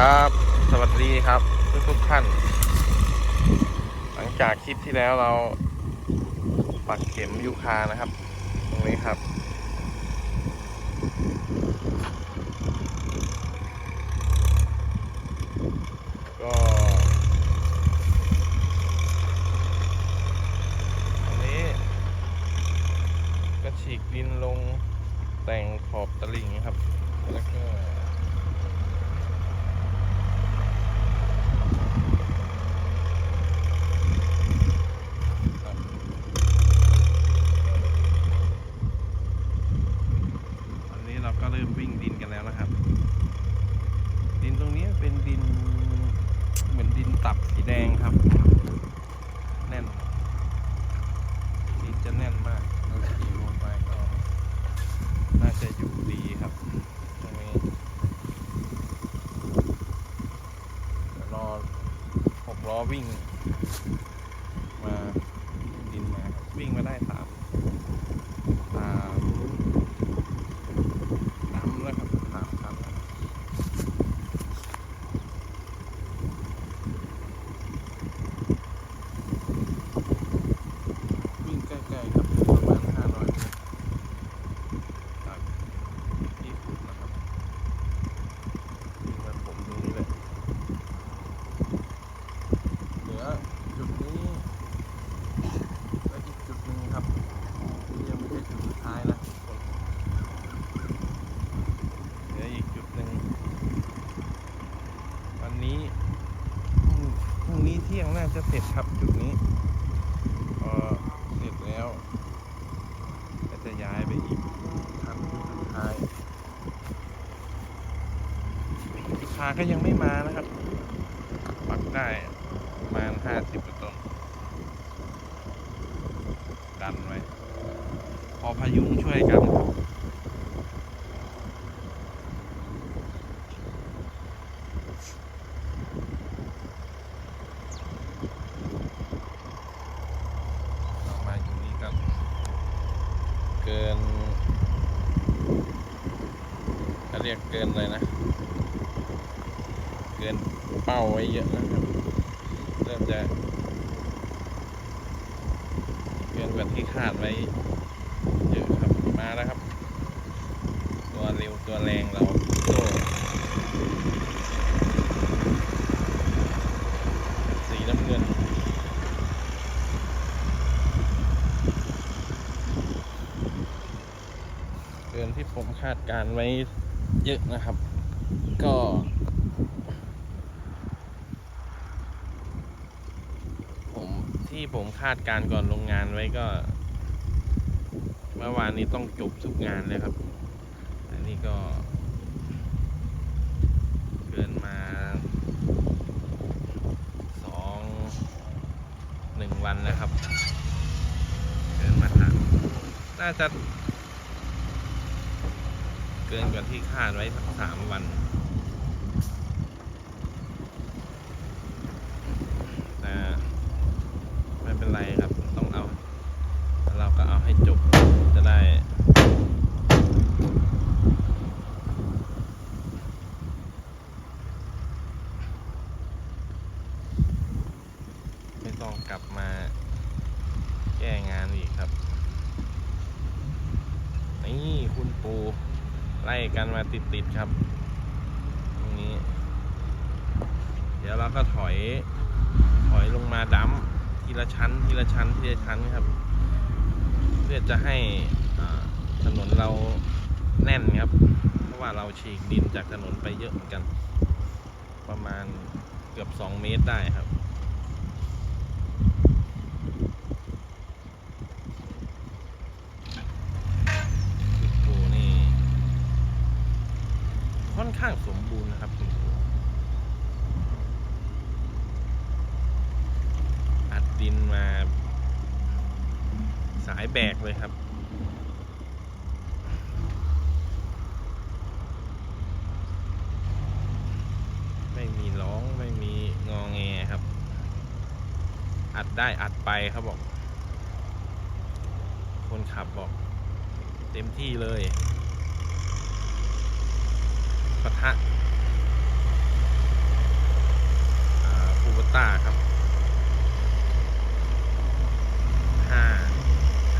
ครับ สวัสดีครับ ทุกทุกท่าน หลังจากคลิปที่แล้วเราปักเข็มยูคานะครับ ตรงนี้ครับ ก็อันนี้ ก็ฉีกดินลงแต่งขอบตลิ่งครับ แล้วก็ ตอนนี้เราก็เริ่มวิ่งดินกันแล้วนะครับ ดินตรงนี้เป็นดิน เหมือนดิน ตับสีแดงครับ แน่นดินจะแน่นมากเราขี่ลงไปก็น่าจะอยู่ดีครับ ตรงนี้รอหกล้อวิ่ง มาดินมาวิ่งมาได้สามสามสามแล้วครับสามคันแล้ววิ่งใกล้ๆครับประมาณห้าร้อยเมตรจากที่ขุดนะครับวิ่งมาผมตรงนี้เลยเหลือจุดนี้ และอีกจุดหนึ่งครับที่ยังไม่ใช่จุดสุดท้ายนะทุกคนเหลืออีกจุดหนึ่งวันนี้พรุ่งพรุ่งนี้เที่ยงน่าจะเส ร็จครับจุดนี้พอเสร็จแล้วก็จะย้ายไปอีกทำจุดสุดท้ายลูกค้าก็ยังไม่มานะครับ ปักได้ประมาณห้าสิบต้นดันไว้พอพายุงช่วยกัน เรามาอยู่นี่ก็เกิน เขาเกินเลยนะ เกินเป้าไว้เยอะนะครับ เริ่มจะเกินกว่าที่คาดไว้เยอะครับ มาแล้วครับ ตัวเร็วตัวแรงเราโซ่สีน้ำเงินเกินที่ผมคาดการไว้ เยอะนะครับ ก็ ผมที่ผมคาดการณ์ก่อนลงงานไว้ก็ เมื่อวานนี้ต้องจบทุกงานเลยครับ อันนี้ก็ เกินมาสองหนึ่งวันนะครับ เกินมาถามน่าจะ เกินกว่าที่คาดไว้สักสามวัน แต่ไม่เป็นไรครับต้องเอา เราก็เอาให้จบจะได้ไม่ต้องกลับมาแก้งานอีกครับ นี่คุณปู ไล่กันมาติดๆครับ ตรงนี้ เดี๋ยวเราก็ถอย ถอยลงมาดั้มทีละชั้น ทีละชั้น ทีละชั้นครับ เพื่อจะให้ถนนเราแน่นครับ เพราะว่าเราฉีกดินจากถนนไปเยอะเหมือนกัน ประมาณเกือบ 2 เมตรได้ครับ สายแบกเลยครับ ไม่มีร้องไม่มีงอแงครับ อัดได้อัดไปครับบอก คนขับบอก เต็มที่เลยปะทะ ฟูบต้าครับ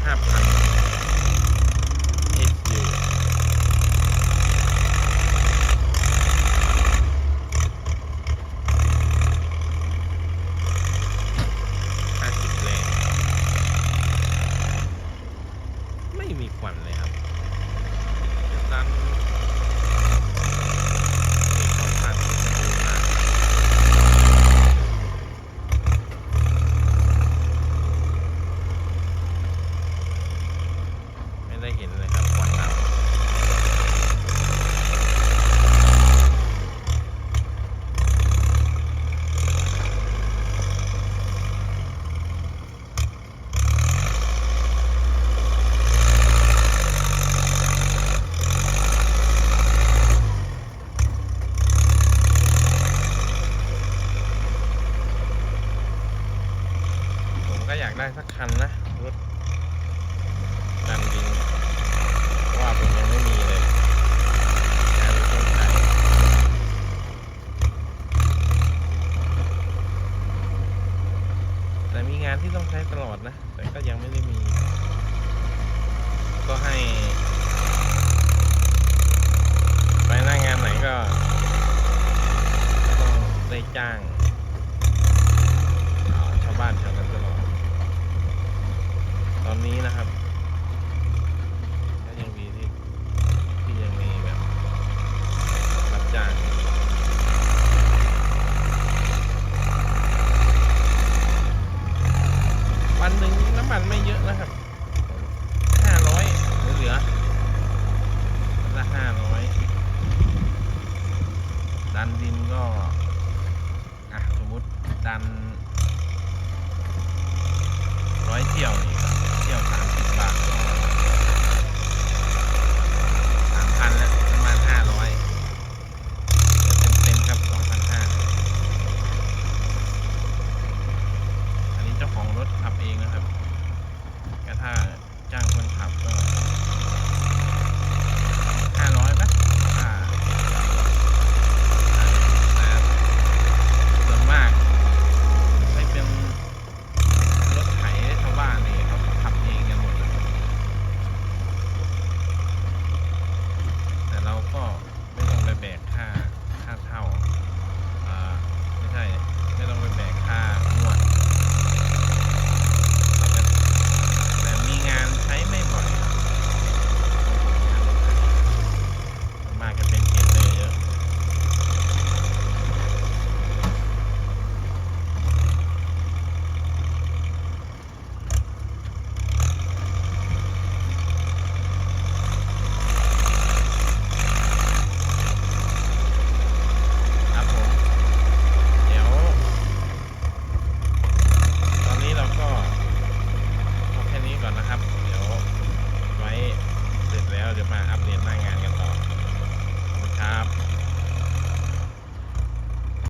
ห้าพัน จ้างชาวบ้านแถวนั้นตลอดตอนนี้นะครับ